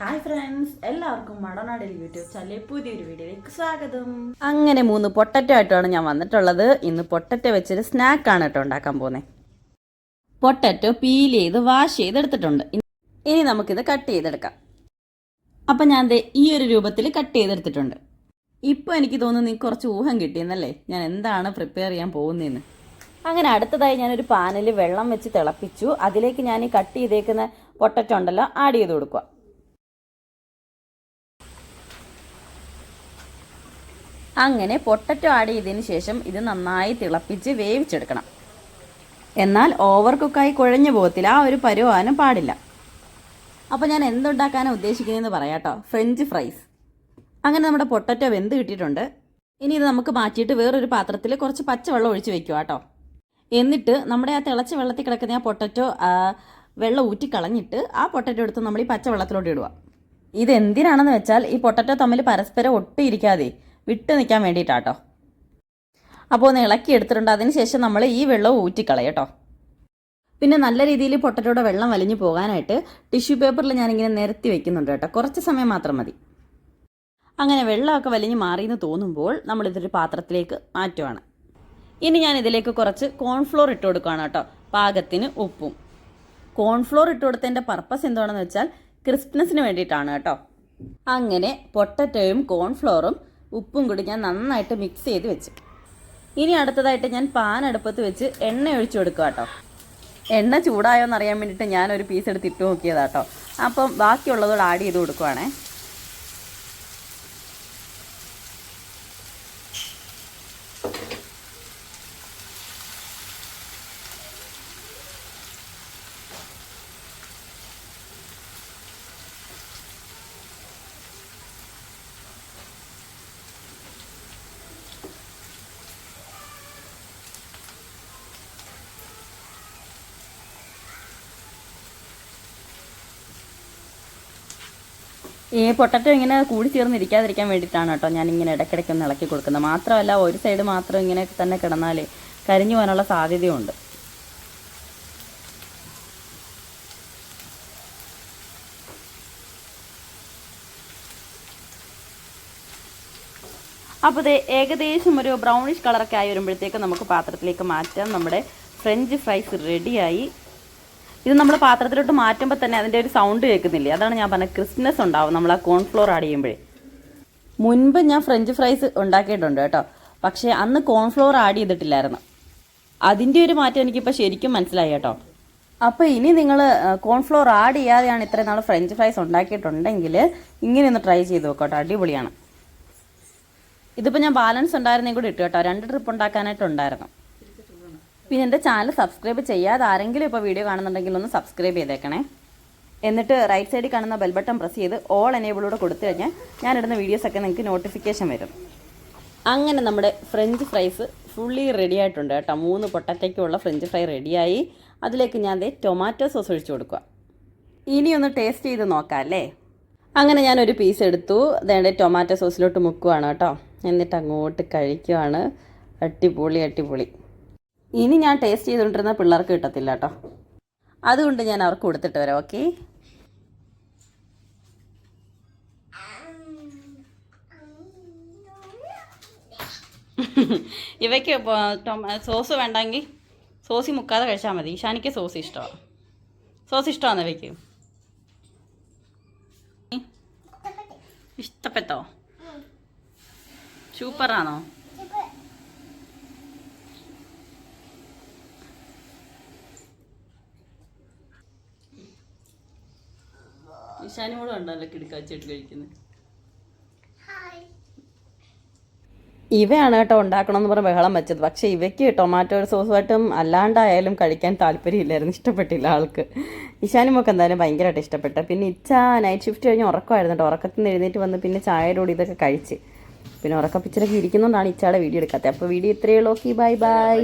Hi friends എല്ലാവർക്കും മടനാടിൽ YouTube ചാനലിൽ പുതിയൊരു വീഡിയോയിലേക്ക് സ്വാഗതം. അങ്ങനെ മൂന്ന് പൊട്ടറ്റോ ആയിട്ടാണ് ഞാൻ വന്നിട്ടുള്ളത്. ഇന്ന് പൊട്ടറ്റ വെച്ചൊരു സ്നാക്കാണ് കേട്ടോ ഉണ്ടാക്കാൻ പോകുന്നത് പൊട്ടറ്റോ പീൽ ചെയ്ത് വാഷ് ചെയ്തെടുത്തിട്ടുണ്ട് ഇനി- നമുക്കിത് കട്ട് ചെയ്തെടുക്കാം. അപ്പം ഞാൻ ഈ ഒരു രൂപത്തിൽ കട്ട് ചെയ്തെടുത്തിട്ടുണ്ട്. ഇപ്പോൾ എനിക്ക് തോന്നുന്നു നിങ്ങൾക്ക് കുറച്ച് ഊഹം കിട്ടിയെന്നല്ലേ? ഞാൻ എന്താണ് പ്രിപ്പയർ ചെയ്യാൻ പോകുന്നതെന്ന് അങ്ങനെ അടുത്തതായി ഞാനൊരു പാനിൽ വെള്ളം വെച്ച് തിളപ്പിച്ചു. അതിലേക്ക് ഞാൻ ഈ കട്ട് ചെയ്തേക്കുന്ന പൊട്ടറ്റോ ഉണ്ടല്ലോ ആഡ് ചെയ്ത് കൊടുക്കുക. അങ്ങനെ പൊട്ടറ്റോ ആഡ് ചെയ്തതിന് ശേഷം ഇത് നന്നായി തിളപ്പിച്ച് വേവിച്ചെടുക്കണം. എന്നാൽ ഓവർ കുക്കായി കുഴഞ്ഞു പോകത്തില്ല ആ ഒരു പരുവാനും പാടില്ല. അപ്പോൾ ഞാൻ എന്തുണ്ടാക്കാനാണ് ഉദ്ദേശിക്കുന്നതെന്ന് പറയാട്ടോ. ഫ്രഞ്ച് ഫ്രൈസ് അങ്ങനെ നമ്മുടെ പൊട്ടറ്റോ വെന്ത് കിട്ടിയിട്ടുണ്ട്. ഇനി ഇത് നമുക്ക് മാറ്റിയിട്ട് വേറൊരു പാത്രത്തിൽ കുറച്ച് പച്ചവെള്ളം ഒഴിച്ച് വെക്കുക കേട്ടോ. എന്നിട്ട് നമ്മുടെ ആ തിളച്ച വെള്ളത്തിൽ കിടക്കുന്ന ആ പൊട്ടറ്റോ വെള്ളം ഊറ്റി കളഞ്ഞിട്ട് ആ പൊട്ടറ്റോ എടുത്ത് നമ്മൾ ഈ പച്ചവെള്ളത്തിലോട്ട് ഇടുക. ഇത് എന്തിനാണെന്ന് വെച്ചാൽ ഈ പൊട്ടറ്റോ തമ്മിൽ പരസ്പരം ഒട്ടിയിരിക്കാതെ വിട്ട് നിൽക്കാൻ വേണ്ടിയിട്ടാട്ടോ. അപ്പോൾ ഒന്ന് ഇളക്കി എടുത്തിട്ടുണ്ട്. അതിന് ശേഷം നമ്മൾ ഈ വെള്ളം ഊറ്റിക്കളയും കേട്ടോ പിന്നെ നല്ല രീതിയിൽ പൊട്ടറ്റോടെ വെള്ളം വലിഞ്ഞു പോകാനായിട്ട് ടിഷ്യൂ പേപ്പറിൽ ഞാനിങ്ങനെ നിരത്തി വെക്കുന്നുണ്ട് കേട്ടോ. കുറച്ച് സമയം മാത്രം മതി. അങ്ങനെ വെള്ളമൊക്കെ വലിഞ്ഞ് മാറിയെന്ന് തോന്നുമ്പോൾ നമ്മളിതൊരു പാത്രത്തിലേക്ക് മാറ്റുവാണ്. ഇനി ഞാൻ ഇതിലേക്ക് കുറച്ച് കോൺഫ്ലോർ ഇട്ട് കൊടുക്കുകയാണ് കേട്ടോ. പാകത്തിന് ഉപ്പും. കോൺഫ്ലോർ ഇട്ട് കൊടുത്തതിന്റെ പർപ്പസ് എന്താണെന്ന് വെച്ചാൽ ക്രിസ്പ്നെസ്സിന് വേണ്ടിയിട്ടാണ് കേട്ടോ. അങ്ങനെ പൊട്ടറ്റോയും കോൺഫ്ലോറും ഉപ്പും കൂടി ഞാൻ നന്നായിട്ട് മിക്സ് ചെയ്ത് വെച്ചു. ഇനി അടുത്തതായിട്ട് ഞാൻ പാൻ അടുപ്പത്ത് വെച്ച് എണ്ണ ഒഴിച്ചു കൊടുക്കുക കേട്ടോ. എണ്ണ ചൂടായോ എന്നറിയാൻ വേണ്ടിയിട്ട് ഞാനൊരു പീസ് എടുത്ത് ഇട്ട് നോക്കിയതാട്ടോ അപ്പം ബാക്കിയുള്ളതോട് ആഡ് ചെയ്ത് കൊടുക്കുവാണേ. ഈ പൊട്ടറ്റോ ഇങ്ങനെ കൂടി ചേർന്നിരിക്കാതിരിക്കാൻ വേണ്ടിയിട്ടാണ് കേട്ടോ ഞാൻ ഇങ്ങനെ ഇടയ്ക്കിടയ്ക്ക് ഒന്ന് ഇളക്കി കൊടുക്കുന്നത്. മാത്രമല്ല ഒരു സൈഡ് മാത്രം ഇങ്ങനെ തന്നെ കിടന്നാൽ കരിഞ്ഞു പോകാനുള്ള സാധ്യതയുണ്ട്. അപ്പോൾ ഇത് ഏകദേശം ഒരു ബ്രൗണിഷ് കളറൊക്കെ ആയി വരുമ്പോഴത്തേക്ക് നമുക്ക് പാത്രത്തിലേക്ക് മാറ്റാം. നമ്മുടെ ഫ്രഞ്ച് ഫ്രൈസ് റെഡിയായി ഇത് നമ്മൾ പാത്രത്തിലോട്ട് മാറ്റുമ്പോൾ തന്നെ അതിന്റെ ഒരു സൗണ്ട് കേൾക്കുന്നില്ലേ? അതാണ് ഞാൻ പറഞ്ഞത് ക്രിസ്പ്നെസ് ഉണ്ടാവും. നമ്മൾ ആ കോൺഫ്ലോർ ആഡ് ചെയ്യുമ്പോഴേ. മുൻപ് ഞാൻ ഫ്രഞ്ച് ഫ്രൈസ് ഉണ്ടാക്കിയിട്ടുണ്ട് കേട്ടോ. പക്ഷേ അന്ന് കോൺഫ്ലോർ ആഡ് ചെയ്തിട്ടില്ലായിരുന്നു. അതിന്റെ ഒരു മാറ്റം എനിക്കിപ്പോൾ ശരിക്കും മനസ്സിലായി കേട്ടോ. അപ്പോൾ ഇനി നിങ്ങൾ കോൺഫ്ലോർ ആഡ് ചെയ്യാതെയാണ് ഇത്രയും നാൾ ഫ്രഞ്ച് ഫ്രൈസ് ഉണ്ടാക്കിയിട്ടുണ്ടെങ്കിൽ ഇങ്ങനെ ഒന്ന് ട്രൈ ചെയ്ത് നോക്കട്ടോ. അടിപൊളിയാണ്. ഇതിപ്പോൾ ഞാൻ ബാലൻസ് ഉണ്ടായിരുന്നെങ്കിൽ കൂടി ഇട്ടു കേട്ടോ. രണ്ട് ട്രിപ്പ് ഉണ്ടാക്കാനായിട്ടുണ്ടായിരുന്നു പിന്നെ എന്റെ ചാനൽ സബ്സ്ക്രൈബ് ചെയ്യാതെ ആരെങ്കിലും ഇപ്പോൾ വീഡിയോ കാണുന്നുണ്ടെങ്കിൽ ഒന്ന് സബ്സ്ക്രൈബ് ചെയ്തേക്കണേ. എന്നിട്ട് റൈറ്റ് സൈഡിൽ കാണുന്ന ബെൽ ബട്ടൺ പ്രസ് ചെയ്ത് ഓൾ എനേബിളൂടെ കൊടുത്തു കഴിഞ്ഞാൽ ഞാൻ ഇടുന്ന വീഡിയോസൊക്കെ നിങ്ങൾക്ക് നോട്ടിഫിക്കേഷൻ വരും. അങ്ങനെ നമ്മുടെ ഫ്രഞ്ച് ഫ്രൈസ് ഫുള്ളി റെഡി ആയിട്ടുണ്ട് കേട്ടോ. മൂന്ന് പൊട്ടറ്റയ്ക്കുള്ള ഫ്രഞ്ച് ഫ്രൈ റെഡിയായി അതിലേക്ക് ഞാൻ ദേ ടൊമാറ്റോ സോസ് ഒഴിച്ചു കൊടുക്കുക. ഇനിയൊന്ന് ടേസ്റ്റ് ചെയ്ത് നോക്കാം അല്ലേ? അങ്ങനെ ഞാനൊരു പീസ് എടുത്തു. അതേണ്ട ടൊമാറ്റോ സോസിലോട്ട് മുക്കുവാണ് കേട്ടോ. എന്നിട്ട് അങ്ങോട്ട് കഴിക്കുവാണ്. അടിപൊളി അടിപൊളി. ഇനി ഞാൻ ടേസ്റ്റ് ചെയ്തുകൊണ്ടിരുന്ന പിള്ളേർക്ക് കിട്ടത്തില്ല കേട്ടോ അതുകൊണ്ട് ഞാൻ അവർക്ക് കൊടുത്തിട്ട് വരാം ഓക്കെ ഇവയ്ക്ക് സോസ് വേണ്ടെങ്കിൽ സോസി മുക്കാതെ കഴിച്ചാൽ മതി. ഈശാനിക്ക് സോസ് ഇഷ്ടമാണ് സോസ് ഇഷ്ടമാണ് ഇവയ്ക്ക്? ഇഷ്ടപ്പെട്ടോ? സൂപ്പറാണോ ഈശാനും കൂടെ ഉണ്ടല്ലോ കിടക്കാച്ചിട്ട് കഴിക്കുന്നത് ഇവയാണ് കേട്ടോ ഉണ്ടാക്കണം എന്ന് പറഞ്ഞ് ബഹളം വെച്ചത്. പക്ഷേ ഇവയ്ക്ക് ടൊമാറ്റോ സോസുമായിട്ടും അല്ലാണ്ടായാലും കഴിക്കാൻ താല്പര്യമില്ലായിരുന്നു. ഇഷ്ടപ്പെട്ടില്ല ആൾക്ക്. ഇശാനുമൊക്കെ എന്തായാലും ഭയങ്കരമായിട്ട് ഇഷ്ടപ്പെട്ടു. പിന്നെ ഇച്ച നൈറ്റ് ഷിഫ്റ്റ് കഴിഞ്ഞ് ഉറക്കമായിരുന്നു കേട്ടോ. ഉറക്കത്തിൽ നിന്ന് എഴുന്നേറ്റ് വന്ന് പിന്നെ ചായയുടെ കൂടി ഇതൊക്കെ കഴിച്ച്. പിന്നെ ഉറക്കപ്പിച്ചിലൊക്കെ ഇരിക്കുന്നതുകൊണ്ടാണ് ഇച്ചയുടെ വീഡിയോ എടുക്കാത്തത്. അപ്പോൾ വീഡിയോ ഇത്രയേ ഉള്ളൂ. Okay bye bye.